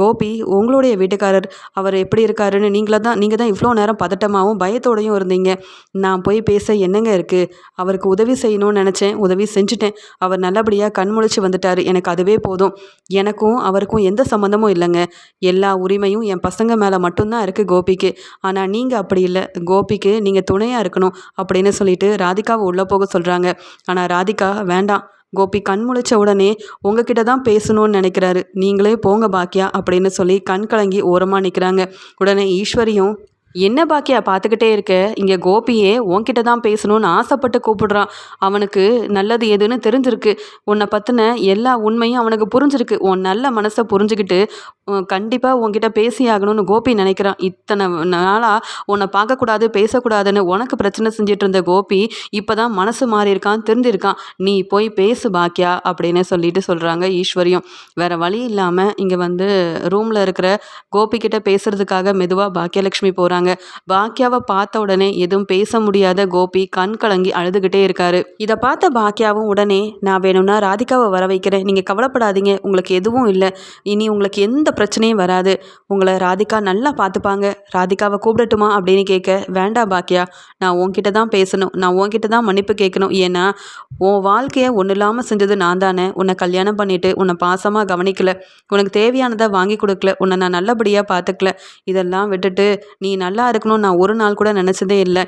கோபி உங்களுடைய வீட்டுக்காரர் அவர் எப்படி இருக்காருன்னு நீங்கள தான் நீங்கள் தான் இவ்வளோ நேரம் பதட்டமாகவும் பயத்தோடையும் இருந்தீங்க. நான் போய் பேச என்னங்க இருக்குது அவருக்கு உதவி செய்யணும்னு நினச்சேன் உதவி செஞ்சுட்டேன். அவர் நல்லபடியாக கண்முழிச்சு வந்துட்டார். எனக்கு அதுவே போதும். எனக்கும் அவருக்கும் எந்த சம்மந்தமும் இல்லைங்க. எல்லா உரிமையும் என் பசங்க மேலே மட்டும்தான் இருக்குது கோபிக்கு. ஆனால் நீங்கள் அப்படி இல்லை. கோபிக்கு நீங்கள் துணையாக இருக்கணும் அப்படின்னு சொல்லிட்டு ராதிகாவை உள்ளே போக சொல்கிறாங்க ஆனால் ராதிகா வேண்டாம். கோபி கண் முழிச்ச உடனே உங்ககிட்ட தான் பேசணும்னு நினைக்கிறாரு. நீங்களே போங்க பாக்கியா அப்படின்னு சொல்லி கண் கலங்கி ஓரமாக நிற்கிறாங்க உடனே ஈஸ்வரியும் என்ன பாக்கியா பார்த்துக்கிட்டே இருக்க? இங்கே கோபியே உன்கிட்ட தான் பேசணும்னு ஆசைப்பட்டு கூப்பிடுறான். அவனுக்கு நல்லது எதுன்னு தெரிஞ்சிருக்கு. உன்னை பற்றின எல்லா உண்மையும் அவனுக்கு புரிஞ்சிருக்கு. உன் நல்ல மனசை புரிஞ்சுக்கிட்டு கண்டிப்பாக உன்கிட்ட பேசி ஆகணும்னு கோபி நினைக்கிறான். இத்தனை நாளாக உன்னை பார்க்கக்கூடாது பேசக்கூடாதுன்னு உனக்கு பிரச்சனை செஞ்சுட்டு இருந்த கோபி இப்போ தான் மனசு மாறி இருக்கான் தெரிஞ்சிருக்கான். நீ போய் பேசு பாக்கியா அப்படின்னு சொல்லிட்டு சொல்கிறாங்க ஈஸ்வரியும். வேறு வழி இல்லாமல் இங்கே வந்து ரூமில் இருக்கிற கோபி கிட்ட பேசுறதுக்காக மெதுவாக பாக்கியலட்சுமி போகிறாங்க பாக்கியாவை பார்த்த உடனே எதுவும் பேச முடியாத கோபி கண் கலங்கி அழுதுகிட்டே இருக்காரு. இதை பார்த்த பாக்கியாவும் உடனே நான் வேணும்னா ராதிகாவை வர வைக்கிறேன். நீங்கள் கவலைப்படாதீங்க. உங்களுக்கு எதுவும் இல்லை. இனி உங்களுக்கு எந்த பிரச்சனையும் வராது. உங்களை ராதிகா நல்லா பார்த்துப்பாங்க. ராதிகாவை கூப்பிடட்டுமா? அப்படின்னு கேட்க வேண்டாம் பாக்கியா நான் உன்கிட்ட தான் பேசணும். நான் உன்கிட்ட தான் மன்னிப்பு கேட்கணும். ஏன்னா உன் வாழ்க்கையை ஒன்றும் இல்லாமல் செஞ்சது நான் தானே. உன்னை கல்யாணம் பண்ணிவிட்டு உன்னை பாசமாக கவனிக்கல. உனக்கு தேவையானதை வாங்கி கொடுக்கல. உன்னை நான் நல்லபடியாக பார்த்துக்கல. இதெல்லாம் விட்டுட்டு நீ நல்லா நல்லா இருக்கணும்னு நான் ஒரு நாள் கூட நினச்சதே இல்லை.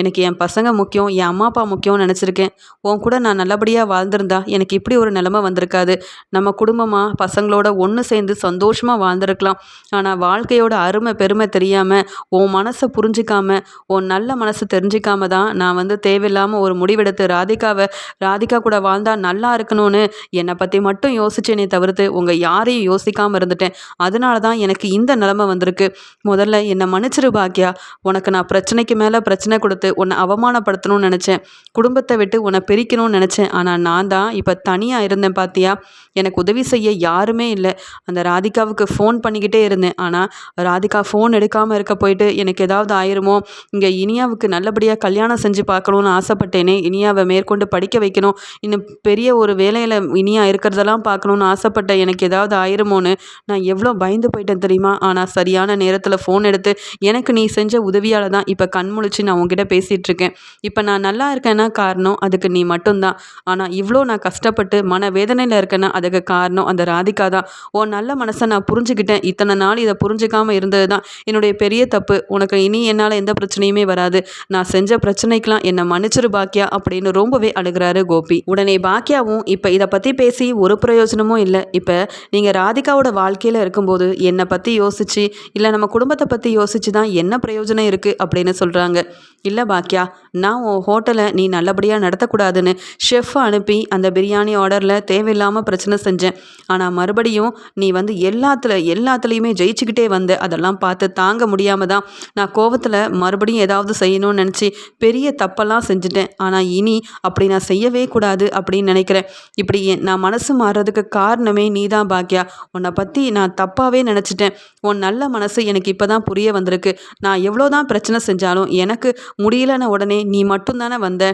எனக்கு என் பசங்க முக்கியம் என் அம்மா அப்பா முக்கியம்னு நினச்சிருக்கேன். உன் கூட நான் நல்லபடியாக வாழ்ந்திருந்தா எனக்கு இப்படி ஒரு நிலமை வந்திருக்காது. நம்ம குடும்பமாக பசங்களோட ஒன்று சேர்ந்து சந்தோஷமாக வாழ்ந்திருக்கலாம். ஆனால் வாழ்க்கையோட அருமை பெருமை தெரியாமல் உன் மனசை புரிஞ்சிக்காம உன் நல்ல மனசை தெரிஞ்சிக்காம தான் நான் வந்து தேவையில்லாமல் ஒரு முடிவெடுத்து ராதிகாவை ராதிகா கூட வாழ்ந்தால் நல்லா இருக்கணும்னு என்னை பற்றி மட்டும் யோசிச்சேனே தவிர்த்து உங்கள் யாரையும் யோசிக்காமல் இருந்துட்டேன். அதனால தான் எனக்கு இந்த நிலமை வந்திருக்கு. முதல்ல என்னை மன்னிச்சிரு பாக்கியா உனக்கு நான் பிரச்சனைக்கு மேலே பிரச்சனை கொடுத்து உன்னை அவமானப்படுத்தணும்னு நினச்சேன். குடும்பத்தை விட்டு உன்னை பிரிக்கணும்னு நினச்சேன். ஆனால் நான் தான் இப்போ தனியாக இருந்தேன் பார்த்தியா எனக்கு உதவி செய்ய யாருமே இல்லை. அந்த ராதிகாவுக்கு ஃபோன் பண்ணிக்கிட்டே இருந்தேன். ஆனால் ராதிகா ஃபோன் எடுக்காமல் இருக்க போயிட்டு எனக்கு ஏதாவது ஆயிருமோ? இங்கே இனியாவுக்கு நல்லபடியாக கல்யாணம் செஞ்சு பார்க்கணுன்னு ஆசைப்பட்டேனே. இனியாவை மேற்கொண்டு படிக்க வைக்கணும். இன்னும் பெரிய ஒரு வேலையில் இனியா இருக்கிறதெல்லாம் பார்க்கணுன்னு ஆசைப்பட்டேன். எனக்கு ஏதாவது ஆயிருமோன்னு. நான் எவ்வளோ பயந்து போயிட்டேன் தெரியுமா? ஆனால் சரியான நேரத்தில் ஃபோன் எடுத்து எனக்கு நீ செஞ்ச உதவியால் தான் இப்போ கண் முழிச்சு நான் உங்ககிட்ட பேசிகிட்டு இருக்கேன். இப்போ நான் நல்லா இருக்கேன்னா காரணம் அதுக்கு நீ மட்டும்தான். ஆனால் இவ்வளோ நான் கஷ்டப்பட்டு மன வேதனையில் இருக்கேன்னா அதுக்கு காரணம் அந்த ராதிகா தான். உன் நல்ல மனசை நான் புரிஞ்சுக்கிட்டேன். இத்தனை நாள் இதை புரிஞ்சுக்காமல் இருந்தது தான் என்னுடைய பெரிய தப்பு. உனக்கு இனி என்னால் எந்த பிரச்சனையுமே வராது. நான் செஞ்ச பிரச்சனைக்கெலாம் என்னை மன்னிச்சிரு பாக்கியா அப்படின்னு ரொம்பவே அழுகிறாரு கோபி. உடனே பாக்கியாவும் இப்போ இதை பற்றி பேசி ஒரு பிரயோஜனமும் இல்லை. இப்போ நீங்கள் ராதிகாவோட வாழ்க்கையில் இருக்கும்போது என்னை பற்றி யோசிச்சு இல்லை நம்ம குடும்பத்தை பற்றி யோசிச்சு தான் என்ன பிரயோஜனம் இருக்குது அப்படின்னு சொல்கிறாங்க இல்லை பாக்கியா நான் உன் ஹோட்டலை நீ நல்லபடியாக நடத்தக்கூடாதுன்னு ஷெஃப் அனுப்பி அந்த பிரியாணி ஆர்டரில் தேவையில்லாமல் பிரச்சனை செஞ்சேன். ஆனால் மறுபடியும் நீ வந்து எல்லாத்துல எல்லாத்துலேயுமே ஜெயிச்சுக்கிட்டே வந்த. அதெல்லாம் பார்த்து தாங்க முடியாமல் தான் நான் கோவத்தில் மறுபடியும் ஏதாவது செய்யணும்னு நினச்சி பெரிய தப்பெல்லாம் செஞ்சுட்டேன். ஆனால் இனி அப்படி நான் செய்யவே கூடாது அப்படின்னு நினைக்கிறேன். இப்படி நான் மனசு மாறுறதுக்கு காரணமே நீ தான் பாக்கியா உன்னை பற்றி நான் தப்பாகவே நினச்சிட்டேன். உன் நல்ல மனசு எனக்கு இப்போ தான் புரிய வந்திருக்கு. நான் எவ்வளோ தான் பிரச்சனை செஞ்சாலும் எனக்கு முடியலன உடனே நீ மட்டும்தானே வந்த.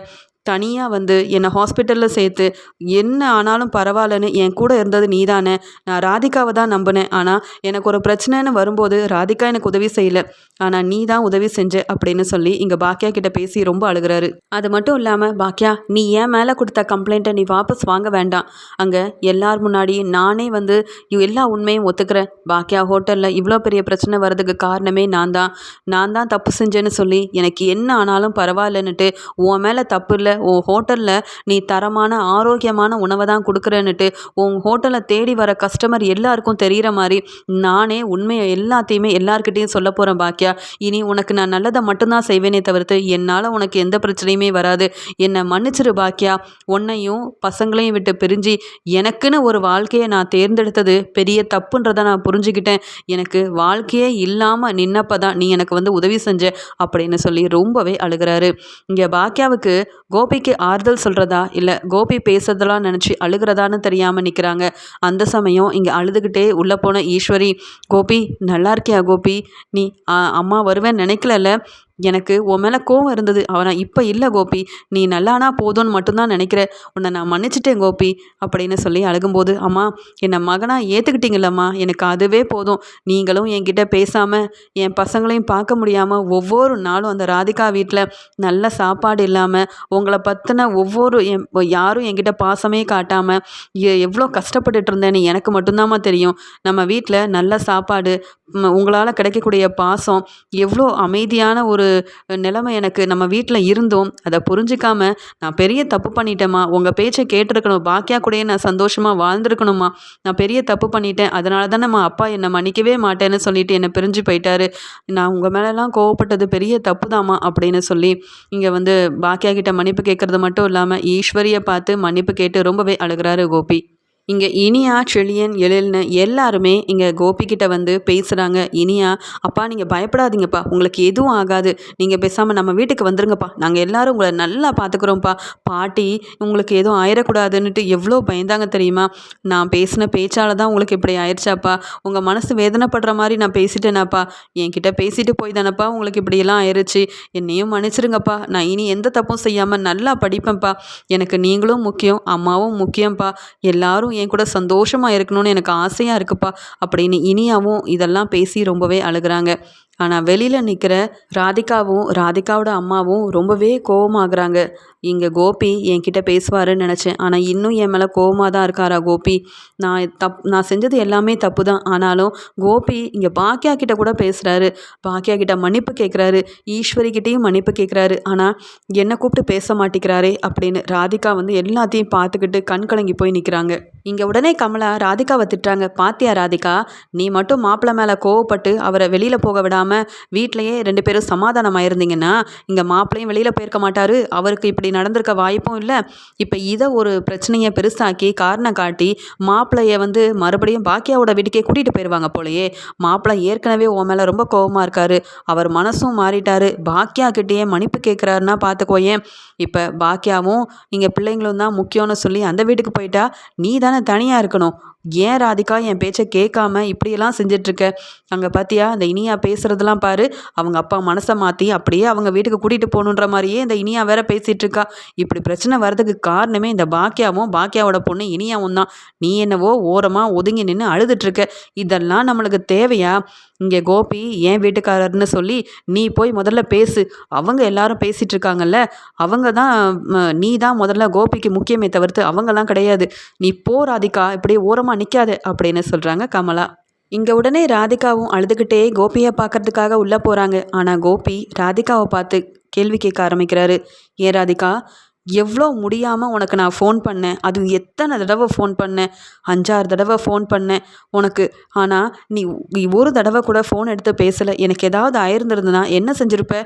தனியாக வந்து என்னை ஹாஸ்பிட்டலில் சேர்த்து என்ன ஆனாலும் பரவாயில்லன்னு என் கூட இருந்தது நீ தானே நான் ராதிகாவை தான் நம்பினேன். ஆனால் எனக்கு ஒரு பிரச்சனைன்னு வரும்போது ராதிகா எனக்கு உதவி செய்யலை. ஆனால் நீ தான் உதவி செஞ்ச அப்படின்னு சொல்லி இங்கே பாக்கியா கிட்ட பேசி ரொம்ப அழுகிறாரு. அது மட்டும் இல்லாமல் பாக்கியா நீ ஏன் மேலே கொடுத்த கம்ப்ளைண்ட்டை நீ வாபஸ் வாங்க வேண்டாம். அங்கே எல்லார் முன்னாடி நானே வந்து எல்லா உண்மையும் ஒத்துக்கிறேன். பாக்கியா ஹோட்டலில் இவ்வளோ பெரிய பிரச்சனை வர்றதுக்கு காரணமே நான் தான். நான் தான் தப்பு செஞ்சேன்னு சொல்லி எனக்கு என்ன ஆனாலும் பரவாயில்லன்னுட்டு உன் மேலே தப்பு இல்லை உன் ஹோட்டலில் நீ தரமான ஆரோக்கியமான உணவை தான் கொடுக்குறேன்னுட்டு உன் ஹோட்டலை தேடி வர கஸ்டமர் எல்லாருக்கும் தெரிகிற மாதிரி நானே உண்மையை எல்லாத்தையுமே எல்லாருக்கிட்டையும் சொல்ல போகிறேன் பாக்கியா. இனி உனக்கு நான் நல்லதை மட்டும்தான் செய்வேனே தவிர்த்து என்னால் உனக்கு எந்த பிரச்சனையுமே வராது. என்னை மன்னிச்சிரு பாக்கியா. உன்னையும் பசங்களையும் விட்டு பிரிஞ்சு எனக்குன்னு ஒரு வாழ்க்கையை நான் தேர்ந்தெடுத்தது பெரிய தப்புன்றதை நான் புரிஞ்சுக்கிட்டேன். எனக்கு வாழ்க்கையே இல்லாமல் நின்னப்போ தான் நீ எனக்கு வந்து உதவி செஞ்ச அப்படின்னு சொல்லி ரொம்பவே அழுகிறாரு. இங்கே பாக்கியாவுக்கு கோபிக்கு ஆறுதல் சொல்கிறதா இல்லை கோபி பேசுறதெல்லாம் நினச்சி அழுகிறதான்னு தெரியாமல் நிற்கிறாங்க அந்த சமயம் இங்கே அழுதுகிட்டே உள்ளே போன ஈஸ்வரி கோபி நல்லா இருக்கியா கோபி? நீ அம்மா வருவேன் நினைக்கலல்ல? எனக்கு உன் மேலே கோவம் இருந்தது. அவனை இப்போ இல்லை கோபி. நீ நல்லானா போதும்னு மட்டும்தான் நினைக்கிற. உன்னை நான் மன்னிச்சிட்டேன் கோபி அப்படின்னு சொல்லி அழுகும்போது அம்மா என்னை மகனாக ஏற்றுக்கிட்டீங்களம்மா எனக்கு அதுவே போதும். நீங்களும் என்கிட்ட பேசாமல் என் பசங்களையும் பார்க்க முடியாமல் ஒவ்வொரு நாளும் அந்த ராதிகா வீட்டில் நல்ல சாப்பாடு இல்லாமல் உங்களை பற்றின ஒவ்வொரு என் யாரும் என்கிட்ட பாசமே காட்டாமல் எவ்வளோ கஷ்டப்பட்டுட்டு இருந்தேன்னு எனக்கு மட்டும்தாம்மா தெரியும். நம்ம வீட்டில் நல்ல சாப்பாடு உங்களால் கிடைக்கக்கூடிய பாசம் எவ்வளோ அமைதியான ஒரு நிலைமை எனக்கு நம்ம வீட்டில் இருந்தோம். அதை புரிஞ்சிக்காமல் நான் பெரிய தப்பு பண்ணிட்டேம்மா. உங்கள் பேச்சை கேட்டிருக்கணும். பாக்கியா கூடயே நான் சந்தோஷமாக வாழ்ந்துருக்கணுமா நான் பெரிய தப்பு பண்ணிட்டேன். அதனால தான் நம்ம அப்பா என்னை மன்னிக்கவே மாட்டேன்னு சொல்லிட்டு என்னை பிரிஞ்சு போயிட்டாரு. நான் உங்கள் மேலெல்லாம் கோவப்பட்டது பெரிய தப்பு தாமா அப்படின்னு சொல்லி இங்கே வந்து பாக்கியா கிட்ட மன்னிப்பு கேட்குறது மட்டும் இல்லாமல் ஈஸ்வரியை பார்த்து மன்னிப்பு கேட்டு ரொம்பவே அழுகிறாரு கோபி. இங்கே இனியா செழியன் எழில்னு எல்லாருமே இங்கே கோபிக்கிட்ட வந்து பேசுகிறாங்க இனியா அப்பா நீங்கள் பயப்படாதீங்கப்பா. உங்களுக்கு எதுவும் ஆகாது. நீங்கள் பேசாமல் நம்ம வீட்டுக்கு வந்துருங்கப்பா. நாங்கள் எல்லோரும் உங்களை நல்லா பார்த்துக்குறோம்ப்பா பாட்டி உங்களுக்கு எதுவும் ஆயிடக்கூடாதுன்னுட்டு எவ்வளோ பயந்தாங்க தெரியுமா? நான் பேசின பேச்சால் தான் உங்களுக்கு இப்படி ஆயிடுச்சாப்பா. உங்கள் மனசு வேதனைப்படுற மாதிரி நான் பேசிட்டேனாப்பா. என்கிட்ட பேசிட்டு போய் தானப்பா உங்களுக்கு இப்படியெல்லாம் ஆயிடுச்சு என்னையும் மன்னிச்சிருங்கப்பா. நான் இனி எந்த தப்பும் செய்யாமல் நல்லா படிப்பேன்ப்பா. எனக்கு நீங்களும் முக்கியம் அம்மாவும் முக்கியம்ப்பா. எல்லாரும் என் கூட சந்தோஷமாக இருக்கணும்னு எனக்கு ஆசையாக இருக்குப்பா அப்படின்னு இனியாவும் இதெல்லாம் பேசி ரொம்பவே அழுகிறாங்க. ஆனால் வெளியில் நிற்கிற ராதிகாவும் ராதிகாவோட அம்மாவும் ரொம்பவே கோபமாகறாங்க இங்கே கோபி என்கிட்ட பேசுவாருன்னு நினச்சேன். ஆனால் இன்னும் என் மேலே கோபமாக தான் இருக்காரா கோபி? நான் தப் நான் செஞ்சது எல்லாமே தப்பு தான் ஆனாலும் கோபி இங்கே பாக்கியா கிட்ட கூட பேசுகிறாரு பாக்கியா கிட்ட மன்னிப்பு கேட்குறாரு ஈஸ்வரி கிட்டேயும் மன்னிப்பு கேட்குறாரு ஆனால் என்னை கூப்பிட்டு பேச மாட்டேங்கிறாரே அப்படின்னு ராதிகா வந்து எல்லாத்தையும் பார்த்துக்கிட்டு கண் கலங்கி போய் நிற்கிறாங்க இங்கே உடனே கமலா ராதிகாவை திட்டுறாங்க. பாத்தியா ராதிகா நீ மட்டும் மாப்பிள்ளை மேலே கோவப்பட்டு அவரை வெளியில் போக விடாமல் வீட்லேயே ரெண்டு பேரும் சமாதானம் ஆயிருந்தீங்கன்னா இங்கே மாப்பிள்ளையும் வெளியில் போயிருக்க மாட்டார். அவருக்கு இப்படி நடந்திருக்க வாய்ப்பும் இல்லை. இப்போ இதை ஒரு பிரச்சனையை பெருசாக்கி காரணம் காட்டி மாப்பிள்ளைய வந்து மறுபடியும் பாக்கியாவோட வீட்டுக்கே கூட்டிகிட்டு போயிடுவாங்க போலையே. மாப்பிள்ளை ஏற்கனவே உன் மேலே ரொம்ப கோபமாக இருக்காரு. அவர் மனசும் மாறிட்டாரு. பாக்கியா கிட்டேயே மன்னிப்பு கேட்குறாருன்னா பார்த்துக்கோயேன் இப்போ பாக்கியாவும் இங்கே பிள்ளைங்களும் தான் முக்கியம்னு சொல்லி அந்த வீட்டுக்கு போயிட்டா நீ தானே தனியாக இருக்கணும். ஏன் ராதிகா என் பேச்சை கேட்காம இப்படியெல்லாம் செஞ்சிட்ருக்க? அங்கே பார்த்தியா அந்த இனியா பேசுகிறதெல்லாம் பாரு. அவங்க அப்பா மனசை மாற்றி அப்படியே அவங்க வீட்டுக்கு கூட்டிகிட்டு போகணுன்ற மாதிரியே இந்த இனியா வேற பேசிகிட்டு இருக்கா இப்படி பிரச்சனை வர்றதுக்கு காரணமே இந்த பாக்கியாவும் பாக்கியாவோட பொண்ணு இனியாவும் தான். நீ என்னவோ ஓரமாக ஒதுங்கி நின்று அழுதுட்ருக்க. இதெல்லாம் நம்மளுக்கு தேவையா? இங்கே கோபி ஏன் வீட்டுக்காரர்னு சொல்லி நீ போய் முதல்ல பேசு. அவங்க எல்லாரும் பேசிகிட்டு இருக்காங்கல்ல அவங்க தான் நீ தான் முதல்ல கோபிக்கு முக்கியமே தவிர்த்து அவங்கெல்லாம் கிடையாது. நீ போ ராதிகா இப்படியே ஓரமாக நிற்காது அப்படின்னு சொல்கிறாங்க கமலா. இங்கே உடனே ராதிகாவும் அழுதுகிட்டே கோபியை பார்க்கறதுக்காக உள்ளே போகிறாங்க ஆனால் கோபி ராதிகாவை பார்த்து கேள்வி கேட்க ஆரம்பிக்கிறாரு. ஏன் ராதிகா? எவ்வளோ முடியாமல் உனக்கு நான் ஃபோன் பண்ணேன். அது எத்தனை தடவை ஃபோன் பண்ணேன். அஞ்சாறு தடவை ஃபோன் பண்ணேன். உனக்கு ஆனால் நீ ஒரு தடவை கூட ஃபோன் எடுத்து பேசலை. எனக்கு ஏதாவது ஆயிருந்திருந்தனா என்ன செஞ்சுருப்ப?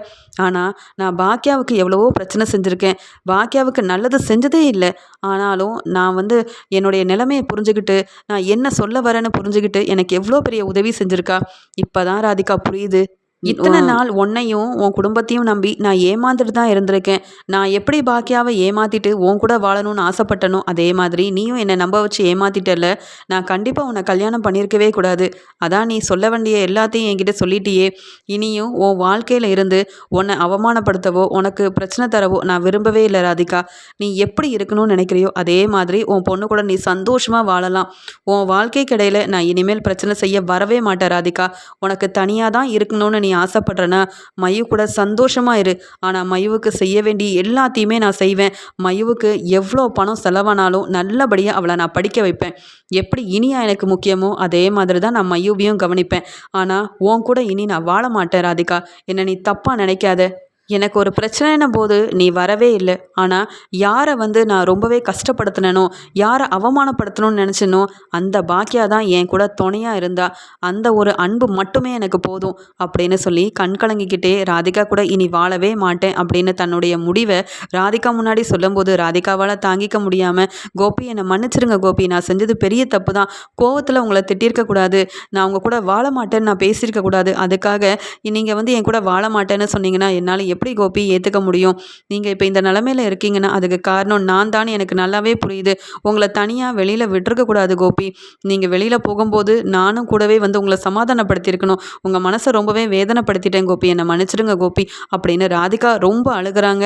ஆனால் நான் பாக்கியாவுக்கு எவ்வளவோ பிரச்சனை செஞ்சுருக்கேன். பாக்கியாவுக்கு நல்லது செஞ்சதே இல்லை. ஆனாலும் நான் வந்து என்னுடைய நிலைமையை புரிஞ்சுக்கிட்டு நான் என்ன சொல்ல வரேன்னு புரிஞ்சுக்கிட்டு எனக்கு எவ்வளோ பெரிய உதவி செஞ்சுருக்கா? இப்போ தான் ராதிகா புரியுது. இத்தனை நாள் உன்னையும் உன் குடும்பத்தையும் நம்பி நான் ஏமாந்துட்டு தான் இருந்திருக்கேன். நான் எப்படி பாக்கியாவை ஏமாத்திட்டு உன் கூட வாழணும்னு ஆசைப்பட்டனோ அதே மாதிரி நீயும் என்னை நம்ப வச்சு ஏமாத்திட்டல நான் கண்டிப்பாக உன்னை கல்யாணம் பண்ணியிருக்கவே கூடாது. அதான் நீ சொல்ல வேண்டிய எல்லாத்தையும் என்கிட்ட சொல்லிட்டியே. இனியும் உன் வாழ்க்கையில் இருந்து உன்னை அவமானப்படுத்தவோ உனக்கு பிரச்சனை தரவோ நான் விரும்பவே இல்லை ராதிகா. நீ எப்படி இருக்கணும்னு நினைக்கிறியோ அதே மாதிரி உன் பொண்ணு கூட நீ சந்தோஷமாக வாழலாம். உன் வாழ்க்கைக்கு இடையில நான் இனிமேல் பிரச்சனை செய்ய வரவே மாட்டேன் ராதிகா. உனக்கு தனியாக தான் இருக்கணும்னு நீ ஆசைப்படுறேன்னா மயு கூட சந்தோஷமாக இரு. ஆனால் மயுவுக்கு செய்ய வேண்டிய எல்லாத்தையுமே நான் செய்வேன். மயுவுக்கு எவ்வளோ பணம் செலவானாலும் நல்லபடியாக அவளை நான் படிக்க வைப்பேன். எப்படி இனியா எனக்கு முக்கியமோ அதே மாதிரி தான் நான் மயுவையும் கவனிப்பேன். ஆனால் உன் கூட இனி நான் வாழ மாட்டேன் ராதிகா. என்னை நீ தப்பாக நினைக்காத. எனக்கு ஒரு பிரச்சனைன போது நீ வரவே இல்லை. ஆனால் யாரை வந்து நான் ரொம்பவே கஷ்டப்படுத்தினனோ யாரை அவமானப்படுத்தணும்னு நினச்சினோ அந்த பாக்கியா தான் என் கூட துணையாக இருந்தா அந்த ஒரு அன்பு மட்டுமே எனக்கு போதும் அப்படின்னு சொல்லி கண் கலங்கிக்கிட்டே ராதிகா கூட இனி வாழவே மாட்டேன் அப்படின்னு தன்னுடைய முடிவை ராதிகா முன்னாடி சொல்லும்போது ராதிகாவால் தாங்கிக்க முடியாமல் கோபி என்னை மன்னிச்சிருங்க கோபி. நான் செஞ்சது பெரிய தப்பு தான் கோவத்தில் உங்களை திட்டிருக்கக்கூடாது நான் உங்கள் கூட வாழ மாட்டேன்னு நான் பேசியிருக்கக்கூடாது அதுக்காக நீங்கள் வந்து என் கூட வாழ மாட்டேன்னு சொன்னீங்கன்னா என்னால் எப்படி கோபி ஏற்றுக்க முடியும்? நீங்கள் இப்போ இந்த நிலமையில இருக்கீங்கன்னா அதுக்கு காரணம் நான் தான் எனக்கு நல்லாவே புரியுது. உங்களை தனியாக வெளியில் விட்டுருக்கக்கூடாது கோபி. நீங்கள் வெளியில் போகும்போது நானும் கூடவே வந்து உங்களை சமாதானப்படுத்தியிருக்கணும். உங்கள் மனசை ரொம்பவே வேதனைப்படுத்திட்டேன் கோபி. என்னை மன்னிச்சிடுங்க கோபி. அப்படின்னு ராதிகா ரொம்ப அழுகிறாங்க.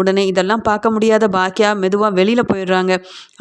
உடனே இதெல்லாம் பார்க்க முடியாத பாக்கியா மெதுவாக வெளியில் போயிடுறாங்க.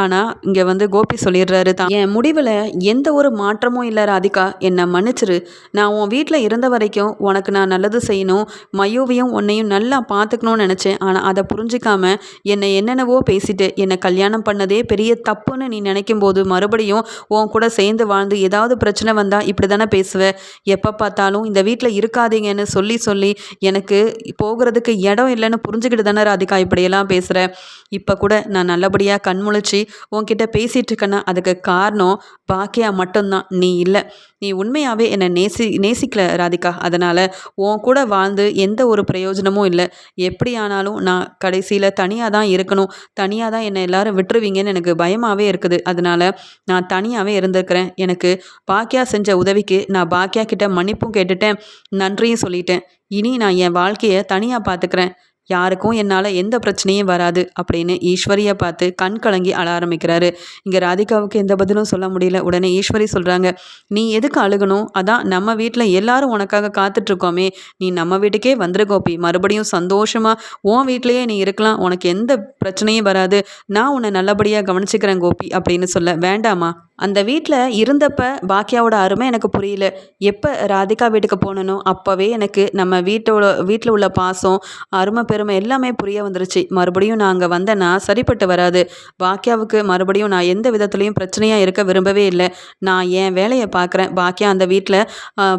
ஆனால் இங்கே வந்து கோபி சொல்லிடுறாரு தான் என் முடிவில் எந்த ஒரு மாற்றமும் இல்லை ராதிகா. என்னை மன்னிச்சிரு. நான் உன் வீட்டில் இருந்த வரைக்கும் உனக்கு நான் நல்லது செய்யணும். மயூவையும் உன்னையும் எல்லாத்தையும் நல்லா பார்த்துக்கணும்னு நினச்சேன். ஆனால் அதை புரிஞ்சிக்காமல் என்னை என்னென்னவோ பேசிட்டு என்னை கல்யாணம் பண்ணதே பெரிய தப்புன்னு நீ நினைக்கும் போது மறுபடியும் உன் கூட சேர்ந்து வாழ்ந்து ஏதாவது பிரச்சனை வந்தால் இப்படி தானே பேசுவேன் எப்போ பார்த்தாலும் இந்த வீட்டில் இருக்காதீங்கன்னு சொல்லி சொல்லி எனக்கு போகிறதுக்கு இடம் இல்லைன்னு புரிஞ்சுக்கிட்டு தானே ராதிகா இப்படியெல்லாம் பேசுகிறேன் இப்போ கூட நான் நல்லபடியாக கண்முழிச்சு உன்கிட்ட பேசிகிட்டு இருக்கேன்னா அதுக்கு காரணம் பாக்கியா மட்டும்தான் நீ இல்லை. நீ உண்மையாகவே என்னை நேசி நேசிக்கல ராதிகா. அதனால் உன் கூட வாழ்ந்து எந்த ஒரு பிரயோஜனமும் இல்லை. எப்படி ஆனாலும் நான் கடைசியில் தனியாக தான் இருக்கணும். தனியாக தான் என்னை எல்லாரும் விட்டுருவீங்கன்னு எனக்கு பயமாகவே இருக்குது. அதனால் நான் தனியாகவே இருந்திருக்கிறேன். எனக்கு பாக்கியா செஞ்ச உதவிக்கு நான் பாக்கியா கிட்ட மன்னிப்பும் கேட்டுட்டேன். நன்றியும் சொல்லிட்டேன். இனி நான் என் வாழ்க்கையை தனியாக பார்த்துக்கிறேன் யாருக்கும் என்னால் எந்த பிரச்சனையும் வராது அப்படின்னு ஈஸ்வரியை பார்த்து கண் கலங்கி அழ ஆரம்பிக்கிறாரு. இங்கே ராதிகாவுக்கு எந்த பதிலும் சொல்ல முடியல. உடனே ஈஸ்வரி சொல்கிறாங்க நீ எதுக்கு அழுகணும்? அதான் நம்ம வீட்டில் எல்லாரும் உனக்காக காத்துட்ருக்கோமே. நீ நம்ம வீட்டுக்கே வந்துரு கோபி. மறுபடியும் சந்தோஷமாக உன் வீட்டிலையே நீ இருக்கலாம். உனக்கு எந்த பிரச்சனையும் வராது. நான் உன்னை நல்லபடியாக கவனிச்சுக்கிறேன் கோபி அப்படின்னு சொல்ல வேண்டாமா அந்த வீட்டில் இருந்தப்ப பாக்கியாவோட அருமை எனக்கு புரியல. எப்போ ராதிகா வீட்டுக்கு போனனோ அப்போவே எனக்கு நம்ம வீட்டோட வீட்டில் உள்ள பாசம் அருமை பெருமை எல்லாமே புரிய வந்துருச்சு. மறுபடியும் நான் அங்கே வந்தேன்னா சரிப்பட்டு வராது. பாக்கியாவுக்கு மறுபடியும் நான் எந்த விதத்துலேயும் பிரச்சனையாக இருக்க விரும்பவே இல்லை. நான் என் வேலையை பார்க்குறேன் பாக்கியா அந்த வீட்டில்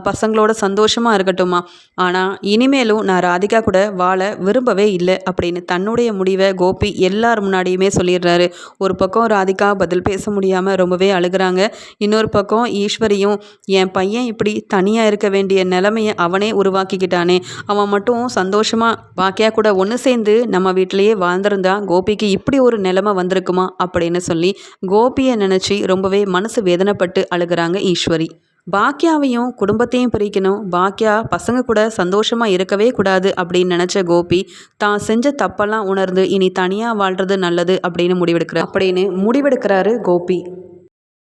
பசங்களோட சந்தோஷமாக இருக்கட்டுமா ஆனால் இனிமேலும் நான் ராதிகா கூட வாழ விரும்பவே இல்லை அப்படின்னு தன்னுடைய முடிவை கோபி எல்லார் முன்னாடியுமே சொல்லிடுறாரு. ஒரு பக்கம் ராதிகா பதில் பேச முடியாமல் ரொம்பவே அழுகிறாங்க. இன்னொரு பக்கம் ஈஸ்வரியும் என் பையன் இப்படி தனியாக இருக்க வேண்டிய நிலைமையை அவனே உருவாக்கிக்கிட்டானே. அவன் மட்டும் சந்தோஷமாக பாக்கியா கூட ஒன்று சேர்ந்து நம்ம வீட்டிலையே வாழ்ந்திருந்தா கோபிக்கு இப்படி ஒரு நிலைமை வந்திருக்குமா அப்படின்னு சொல்லி கோபியை நினச்சி ரொம்பவே மனசு வேதனைப்பட்டு அழுகிறாங்க ஈஸ்வரி. பாக்கியாவையும் குடும்பத்தையும் பிரிக்கணும். பாக்கியா பசங்க கூட சந்தோஷமாக இருக்கவே கூடாது அப்படின்னு நினச்ச கோபி தான் செஞ்ச தப்பெல்லாம் உணர்ந்து இனி தனியாக வாழ்கிறது நல்லது அப்படின்னு முடிவெடுக்கிறார் அப்படின்னு முடிவெடுக்கிறாரு கோபி.